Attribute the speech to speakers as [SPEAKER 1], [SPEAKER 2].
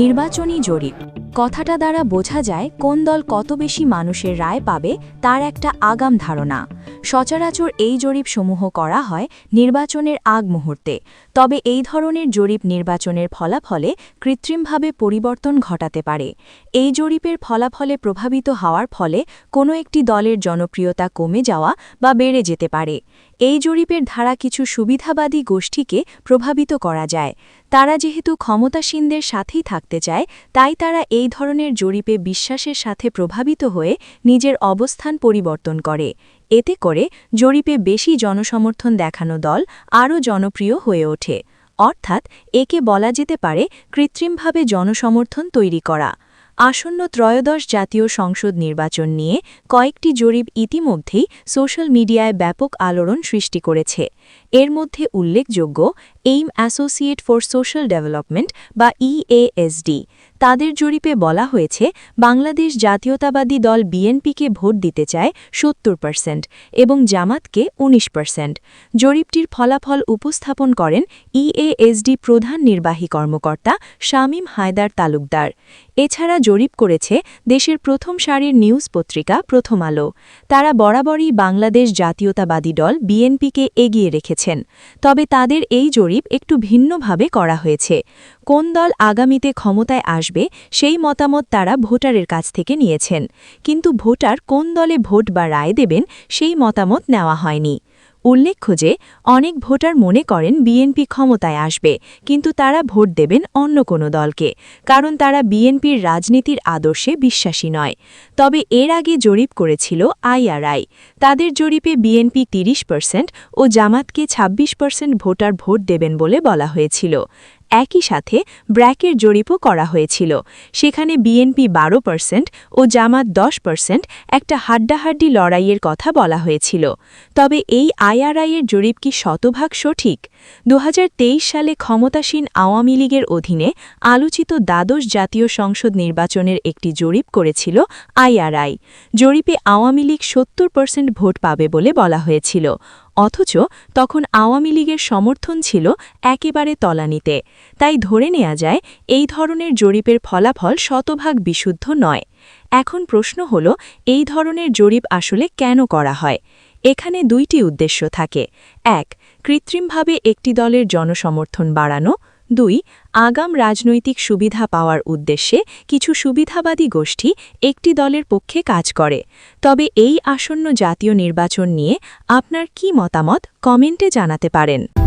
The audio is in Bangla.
[SPEAKER 1] নির্বাচনী জরিপ। কথাটা দ্বারা বোঝা যায় কোন দল কত বেশি মানুষের রায় পাবে, তার একটা আগাম ধারণা। সচরাচর এই জরিপ সমূহ করা হয় নির্বাচনের আগ মুহূর্তে। তবে এই ধরনের জরিপ নির্বাচনের ফলাফলে কৃত্রিমভাবে পরিবর্তন ঘটাতে পারে। এই জরিপের ফলাফলে প্রভাবিত হওয়ার ফলে কোনো একটি দলের জনপ্রিয়তা কমে যাওয়া বা বেড়ে যেতে পারে। এই জরিপের ধারা কিছু সুবিধাবাদী গোষ্ঠীকে প্রভাবিত করা যায়। তারা যেহেতু ক্ষমতাসীনদের সাথেই থাকতে চায়, তাই তারা এই ধরনের জরিপে বিশ্বাসের সাথে প্রভাবিত হয়ে নিজের অবস্থান পরিবর্তন করে। এতে করে জরিপে বেশি জনসমর্থন দেখানো দল আরও জনপ্রিয় হয়ে ওঠে। অর্থাৎ একে বলা যেতে পারে কৃত্রিমভাবে জনসমর্থন তৈরি করা। আসন্ন ত্রয়োদশ জাতীয় সংসদ নির্বাচন নিয়ে কয়েকটি জরিপ ইতিমধ্যেই সোশ্যাল মিডিয়ায় ব্যাপক আলোড়ন সৃষ্টি করেছে। এর মধ্যে উল্লেখযোগ্য, aim associate for social development বা ইএএসডি তাদের জরিপে বলা হয়েছে, বাংলাদেশ জাতীয়তাবাদী দল বিএনপিকে ভোট দিতে চায় সত্তর পার্সেন্ট এবং জামাতকে ১৯ পার্সেন্ট জরিপটির ফলাফল উপস্থাপন করেন ইএএসডি প্রধান নির্বাহী কর্মকর্তা শামীম হায়দার তালুকদার। এছাড়া জরিপ করেছে, দেশের প্রথম সারির নিউজ পত্রিকা প্রথম আলো। তারা বরাবরই বাংলাদেশ জাতীয়তাবাদী দল বিএনপিকে এগিয়ে রেখেছেন। তবে তাদের এই জরিপ একটু ভিন্নভাবে করা হয়েছে। কোন দল আগামীতে ক্ষমতায় আসবে সেই মতামত তারা ভোটারের কাছ থেকে নিয়েছেন। কিন্তু ভোটার কোন দলে ভোট বা রায় দেবেন সেই মতামত নেওয়া হয়নি। উল্লেখ্য যে, অনেক ভোটার মনে করেন বিএনপি ক্ষমতায় আসবে, কিন্তু তারা ভোট দেবেন অন্য কোনো দলকে, কারণ তারা বিএনপির রাজনীতির আদর্শে বিশ্বাসী নয়। তবে এর আগে জরিপ করেছিল আইআরআই। তাদের জরিপে বিএনপি ৩০ পার্সেন্ট ও জামাতকে ২৬ পার্সেন্ট ভোটার ভোট দেবেন বলে বলা হয়েছিল। একই সাথে ব্র্যাকের জরিপও করা হয়েছিল। সেখানে বিএনপি বারো পার্সেন্ট ও জামাত দশ পার্সেন্ট একটা হাড্ডাহাড্ডি লড়াইয়ের কথা বলা হয়েছিল। তবে এই আইআরআইয়ের জরিপ কি শতভাগ সঠিক? দু হাজার তেইশ সালে ক্ষমতাসীন আওয়ামী লীগের অধীনে আলোচিত দ্বাদশ জাতীয় সংসদ নির্বাচনের একটি জরিপ করেছিল আইআরআই। জরিপে আওয়ামী লীগ সত্তর পার্সেন্ট ভোট পাবে বলে বলা হয়েছিল। অথচ তখন আওয়ামী লীগের সমর্থন ছিল একেবারে তলানিতে। তাই ধরে নেওয়া যায়, এই ধরনের জরিপের ফলাফল শতভাগ বিশুদ্ধ নয়। এখন প্রশ্ন হল, এই ধরনের জরিপ আসলে কেন করা হয়? এখানে দুইটি উদ্দেশ্য থাকে। এক, কৃত্রিমভাবে একটি দলের জনসমর্থন বাড়ানো। দুই, আগাম রাজনৈতিক সুবিধা পাওয়ার উদ্দেশ্যে কিছু সুবিধাবাদী গোষ্ঠী একটি দলের পক্ষে কাজ করে। তবে এই আসন্ন জাতীয় নির্বাচন নিয়ে আপনার কি মতামত কমেন্টে জানাতে পারেন।